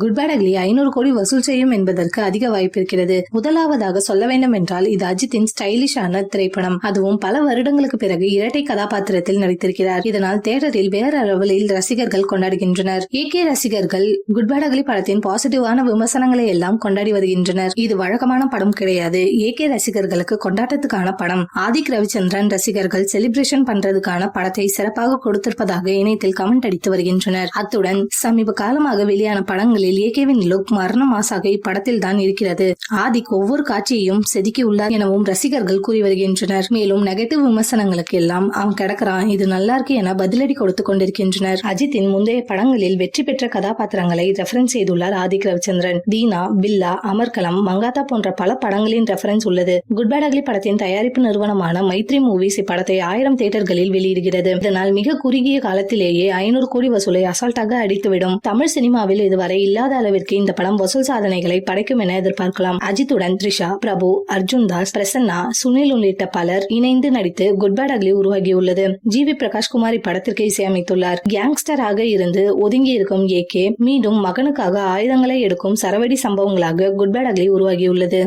Good bad ugly. ஐநூறு கோடி வசூல் செய்யும் என்பதற்கு அதிக வாய்ப்பு இருக்கிறது. முதலாவதாக சொல்ல வேண்டும் என்றால் இது அஜித்தின் ஸ்டைலிஷான திரைப்படம். அதுவும் பல வருடங்களுக்கு பிறகு இரட்டை கதாபாத்திரத்தில் நடித்திருக்கிறார். இதனால் தேட்டரில் வேற அளவில் ரசிகர்கள் கொண்டாடுகின்றனர். ஏகே ரசிகர்கள் குட் பேட் அக்லி படத்தின் பாசிட்டிவான விமர்சனங்களை எல்லாம் கொண்டாடி வருகின்றனர். இது வழக்கமான படம் கிடையாது. ஏகே ரசிகர்களுக்கு கொண்டாட்டத்துக்கான படம். ஆதிக் ரவிச்சந்திரன் ரசிகர்கள் செலிப்ரேஷன் பண்றதுக்கான படத்தை சிறப்பாக கொடுத்திருப்பதாக இணையத்தில் கமெண்ட் அடித்து வருகின்றனர். அத்துடன் சமீப காலமாக வெளியான படங்களில் ஏகேவின் லுக் மரண மாசாக இப்படத்தில் தான் இருக்கிறது. ஆதிக் ஒவ்வொரு காட்சியையும் செதுக்கி உள்ளார் எனவும் ரசிகர்கள் கூறி வருகின்றனர். மேலும் நெகட்டிவ் விமர்சனங்களுக்கு எல்லாம் அவன் கிடக்கிறான். இது நல்லா இருக்கு என பதிலடி கொடுத்து கொண்டிருக்கின்றனர். அஜித்தின் முந்தைய படங்களில் வெற்றி பெற்ற கதாபாத்திரங்களை ரெஃபரன்ஸ் செய்துள்ளார் ஆதிக் ரவிச்சந்திரன். தீனா பில்லா அமர்கலம் மங்காத்தா போன்ற பல படங்களின் ரெஃபரன்ஸ் உள்ளது. குட் பேட் அக்லி படத்தின் தயாரிப்பு நிறுவனமான மைத்ரி மூவிஸ் இப்படத்தை ஆயிரம் தியேட்டர்களில் வெளியிடுகிறது. இதனால் மிக குறுகிய காலத்திலேயே ஐநூறு கோடி வசூலை அசால்ட்டாக அடித்துவிடும். தமிழ் சினிமாவில் இதுவரை இல்லாத அளவிற்கு இந்த படம் வசூல் சாதனைகளை படைக்கும் என எதிர்பார்க்கலாம். அஜித்துடன் த்ரிஷா பிரபு அர்ஜுன் தாஸ் பிரசன்னா சுனில் உள்ளிட்ட பலர் இணைந்து நடித்து குட் பேட் அக்லி உருவாகியுள்ளது. ஜி. வி. பிரகாஷ் இப்படத்திற்கு இசையமைத்துள்ளார். கேங்ஸ்டராக இருந்து ஒதுங்கி இருக்கும் ஏகே மீண்டும் மகனுக்காக ஆயுதங்களை எடுக்கும் சரவடி சம்பவங்களாக குட் பேட் அக்லி உருவாகியுள்ளது.